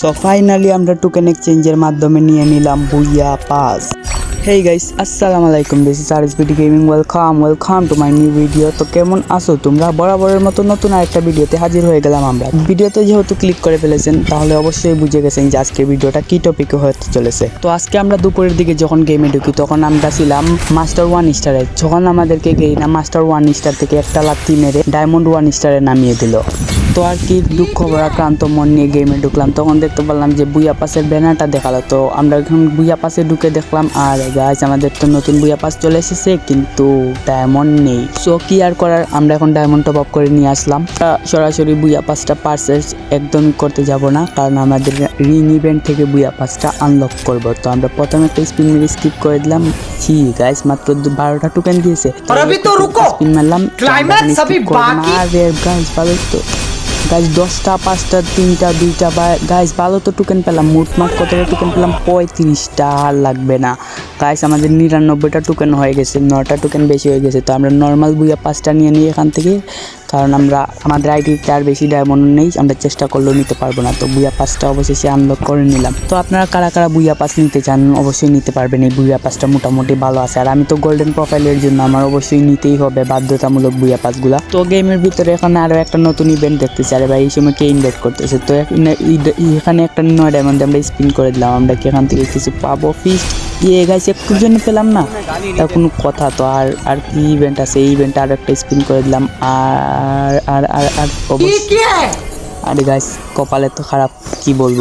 So finally আমরা token এক্সচেঞ্জের মাধ্যমে নিয়ে নিলাম বুইয়া পাস। হেই গাইস আসসালামু আলাইকুম this is RSBD gaming welcome welcome to my new video তো কেমন আছো তোমরা? বরাবরের মতো নতুন আরেকটা ভিডিওতে হাজির হয়ে গেলাম আমরা। ভিডিওতে যেহেতু ক্লিক করে ফেলেছেন, তাহলে অবশ্যই বুঝে গেছেন যে আজকের ভিডিওটা কি টপিকে হতে চলেছে। তো আজকে আমরা দুপুরের দিকে যখন গেমে ঢুকি, তখন আমরা ছিলাম মাস্টার ওয়ান স্টারে যখন আমাদেরকে গেইনা মাস্টার ওয়ান স্টার থেকে একটা লাত্তি মেরে ডায়মন্ড ওয়ান স্টারে নামিয়ে দিল। তো আর কি দুঃখ আক্রান্ত মন নিয়ে গেমে ঢুকলাম। তখন দেখতে পারলাম যে বুয়া পাসের ব্যানারটা দেখাল। তো আমরা এখন বুয়া পাশে ঢুকে দেখলাম আর গাছ আমাদের তো নতুন বুয়া পাস চলে এসেছে কিন্তু ডায়মন্ড নেই। সো কি আর করার? আমরা এখন ডায়মন্ড টপ আপ করে নিয়ে আসলাম। সরাসরি বুয়া পাসটা পার্সেস একদম করতে যাব না কারণ আমাদের রিং ইভেন্ট থেকে বুয়া পাসটা আনলক করব। তো আমরা প্রথমে একটা স্পিন মেরে স্কিপ করে দিলাম। ছি গাছ মাত্র বারোটা টুকেন দিয়েছে। স্পিন মারলাম। আর তো। গাইস দশটা, পাঁচটা, তিনটা, দুইটা, বা গাইজ ভালো তো টোকেন পেলাম মোটমাট কতটা টোকেন পেলাম? পঁয়ত্রিশটা আর লাগবে না। গাছ আমাদের নিরানব্বইটা টোকেন হয়ে গেছে নটা টোকেন বেশি হয়ে গেছে, তো আমরা নর্মাল বুয়া পাঁচটা নিয়ে নিই এখান থেকে। কারণ আমরা, আমাদের আইডিতে আর বেশি ডায়মন্ড নেই, আমরা চেষ্টা করলেও নিতে পারব না। তো বুইয়া পাসটা অবশেষে আনলক করে নিলাম। তো আপনারা কারা কারা বুইয়া পাস নিতে চান, অবশ্যই নিতে পারবেন। এই বুয়া পাসটা মোটামুটি ভালো আছে। আর আমি তো গোল্ডেন প্রোফাইলের জন্য আমার অবশ্যই নিতেই হবে বাধ্যতামূলক বুয়া পাসগুলা তো গেমের ভিতরে এখানে আরও একটা নতুন ইভেন্ট দেখতেছি। আরে ভাই, এই সময় কে ইনভাইট করতেছে? তো এখানে- একটা নয় ডায়মন্ড আমরা স্পিন করে দিলাম। আমরা কি এখান থেকে কিছু পাবো? ফিস্ট ইয়ে গাইস একটুর জন্য পেলাম না? তার কোনো কথা তো। আর আর কি ইভেন্ট আছে? এই ইভেন্ট আর একটা স্পিন করে দিলাম। আর আর আর আর আর আরে গাইস কপালে তো খারাপ কি বলব?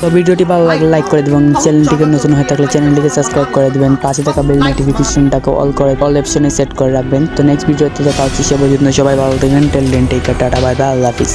তো ভিডিওটি ভালো লাগলে লাইক করে দেবেন চ্যানেলটিকে নতুন হয়ে থাকলে চ্যানেলটিকে সাবস্ক্রাইব করে দেবেন পাশে থাকা বেল নোটিফিকেশনটাকে অল করে অল অপশনে সেট করে রাখবেন। তো নেক্সট ভিডিওতে দেখা হচ্ছে সে পর্যন্ত সবাই ভালো থাকবেন till then take tata bye bye আল্লাহ হাফিজ।